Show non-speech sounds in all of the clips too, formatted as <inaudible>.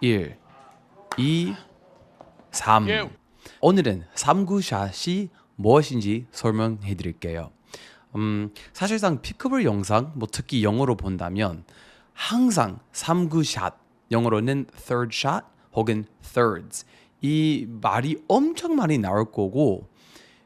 1, 2, 3. 예. 오늘은 3구샷이 무엇인지 설명해 드릴게요. 음, 사실상 피크볼 영상, 뭐 특히 영어로 본다면 항상 3구샷, 영어로는 third shot 혹은 thirds 이 말이 엄청 많이 나올 거고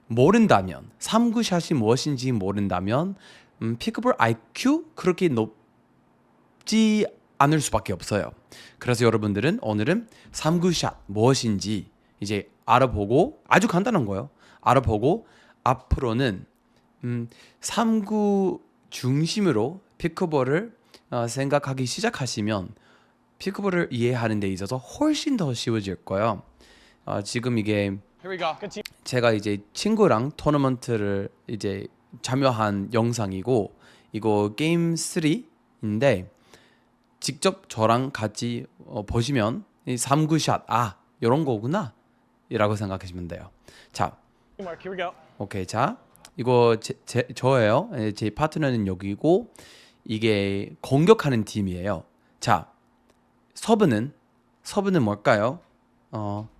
모른다면 3구샷이 무엇인지 모른다면 음, 피크볼 IQ 그렇게 높지 않을 수밖에 없어요. 그래서 여러분들은 오늘은 3구샷 무엇인지 이제 알아보고 아주 간단한 거예요. 알아보고 앞으로는 음, 3구 중심으로 피크볼을 어, 생각하기 시작하시면 피크볼을 이해하는 데 있어서 훨씬 더 쉬워질 거예요. 어, 지금 이게. 제가 이제 친구랑 토너먼트를 이제 참여한 영상이고 이거 게임 3인데 직접 저랑 같이 어, 보시면 이 3구샷 아 이런 거구나 이라고 생각하시면 돼요. 자. 오케이 자 이거 제, 제 저예요. 예, 제 파트너는 여기고 이게 공격하는 팀이에요. 자 서브는 서브는 뭘까요? 어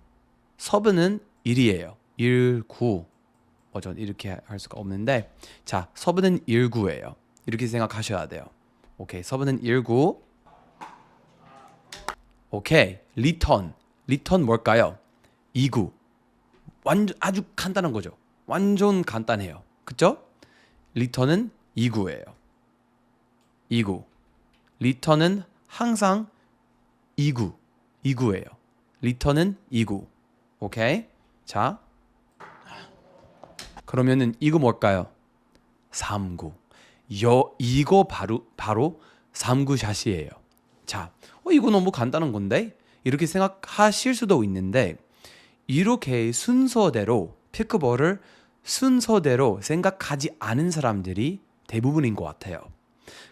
서브는 1이에요. 1, 9. 어, 전 이렇게 할 수가 없는데 자 서브는 1, 9예요. 이렇게 생각하셔야 돼요. 오케이 서브는 1, 9. 오케이 리턴 리턴 뭘까요? 2, 9. 완전 아주 간단한 거죠. 완전 간단해요. 그쵸? 리턴은 2구예요. 2구. 리턴은 항상 2구. 2구예요. 리턴은 2구. 오케이? 자. 그러면은 이거 뭘까요? 3구. 여 이거 바로 바로 3구 샷이에요. 자. 어 이거 너무 간단한 건데. 이렇게 생각하실 수도 있는데 이렇게 순서대로 피크볼을 순서대로 생각하지 않은 사람들이 대부분인 것 같아요.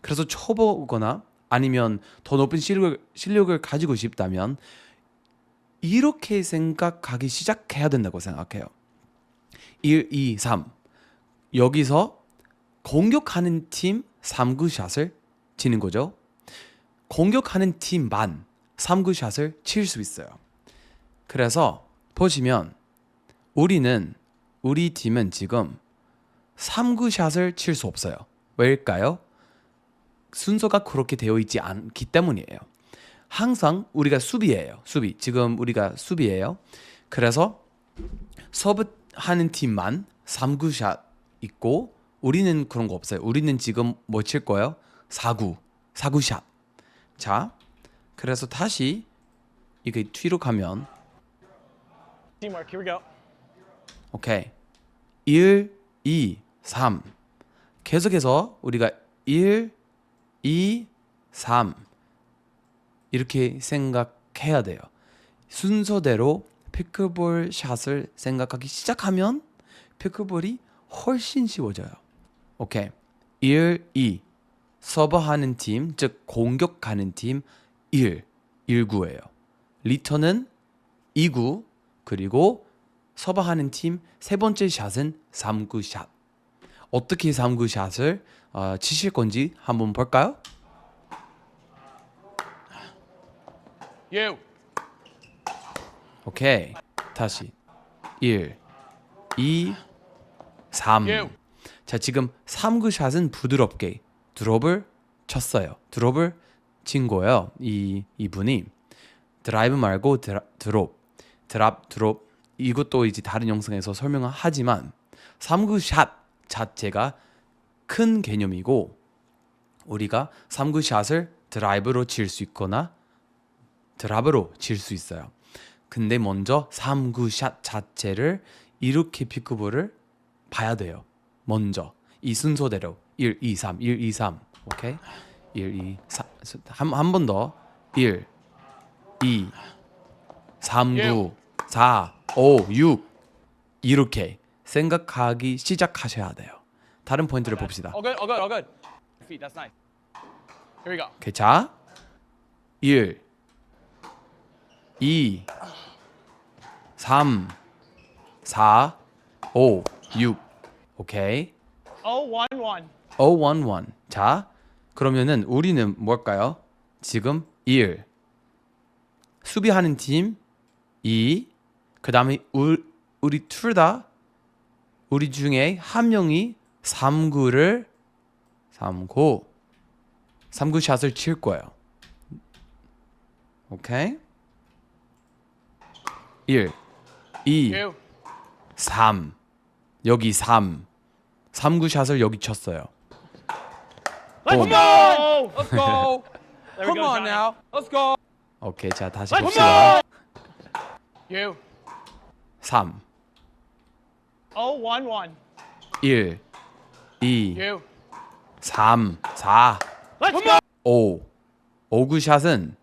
그래서 초보거나 아니면 더 높은 실력을, 실력을 가지고 싶다면 이렇게 생각하기 시작해야 된다고 생각해요. 1, 2, 3. 여기서 공격하는 팀 3구샷을 치는 거죠. 공격하는 팀만 3구샷을 칠 수 있어요. 그래서 보시면 우리는 우리 팀은 지금 3구샷을 칠 수 없어요. 왜일까요? 순서가 그렇게 되어 있지 않기 때문이에요. 항상 우리가 수비예요. 수비. 지금 우리가 수비예요. 그래서 서브 하는 팀만 3구샷 있고 우리는 그런 거 없어요. 우리는 지금 뭐 칠 거예요? 4구. 4구샷. 자. 그래서 다시 이게 뒤로 가면 Team Mark, here we go. 오케이. 1, 2, 3. 계속해서 우리가 1, 2, 3 이렇게 생각해야 돼요. 순서대로 피크볼 샷을 생각하기 시작하면 피크볼이 훨씬 쉬워져요. 오케이. 1, 2 서버하는 팀, 즉 공격하는 팀 1, 1구예요. 리턴은 2구 그리고 서버하는 팀 세 번째 샷은 3구 샷. 어떻게 3구 샷을 어, 치실 건지 한번 볼까요? You. 오케이. 다시 1 2 3 You. 자, 지금 3구 샷은 부드럽게 드롭을 쳤어요. 드롭을 친 거예요. 이 이분이 드라이브 말고 드라, 드롭, 드랍, 드롭 이것도 이제 다른 영상에서 설명을 하지만 3구 샷 자체가 큰 개념이고 우리가 3구 샷을 드라이브로 칠 수 있거나 드랍으로 칠 수 있어요. 근데 먼저 3구 샷 자체를 이렇게 피크볼을 봐야 돼요. 먼저 이 순서대로 1 2 3 1 2 3 오케이 1 2 3 한한 번 더 1 2 3 9 4 5 6 이렇게 생각하기 시작하셔야 돼요. 다른 포인트를 봅시다. All good, all good, all good. Feet, that's nice. Here we go. 오케이, 자 1 2 3 4 5 6 오케이 Oh, one, one. 0 1 1 자, 그러면은 우리는 뭘까요? 지금 1 수비하는 팀 2. 그다음에 우, 우리 둘 다 우리 중에 한 명이 3구를 3구 3구 샷을 칠 거예요. 오케이? 1 2 Two. 3 여기 3 3구 샷을 여기 쳤어요. Let's go! Let's go! There we Come go, on Johnny. now. Let's go! 오케이. 자, 다시 Let's 봅시다. You. 3 Oh, one, one. 1 2 You. 3 4 Let's go! 5 5구 샷은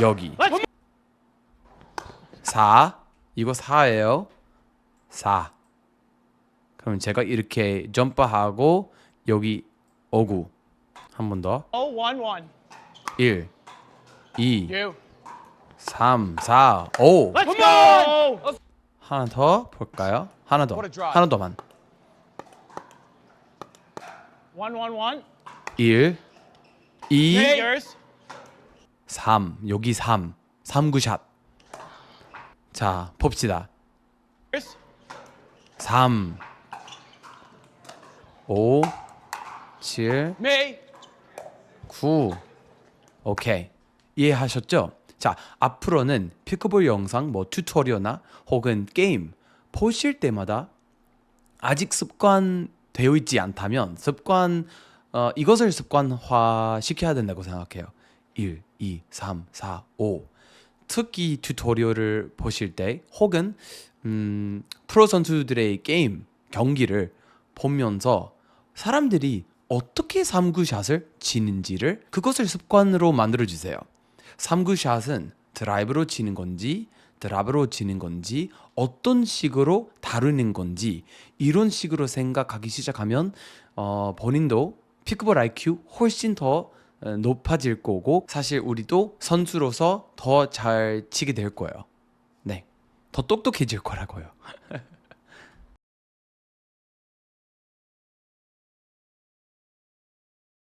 여기 Let's 4 이거 4예요 4 그럼 제가 이렇게 점프하고 여기 5구 한 번 더 Oh, one, one. 1 2 You. 3 4 5 Let's go! 하나 더 볼까요? 하나 더 What a drive. 하나 더만 one, one, one. 1 2 Hey. Yours. 3 여기 3 3구 샷 자 봅시다 Yours. 3 5 7 Me. 9 오케이 이해하셨죠? 자 앞으로는 피크볼 영상 뭐 튜토리얼이나 혹은 게임 보실 때마다 아직 습관 되어 있지 않다면 습관 어, 이것을 습관화 시켜야 된다고 생각해요. 1, 2, 3, 4, 5 특히 튜토리얼을 보실 때 혹은 음, 프로 선수들의 게임 경기를 보면서 사람들이 어떻게 3구 샷을 치는지를 그것을 습관으로 만들어 주세요. 3구 샷은 드라이브로 치는 건지 드랍으로 치는 건지 어떤 식으로 다루는 건지 이런 식으로 생각하기 시작하면 어, 본인도 피크볼 IQ 훨씬 더 어, 높아질 거고 사실 우리도 선수로서 더 잘 치게 될 거예요. 네. 더 똑똑해질 거라고요. <laughs>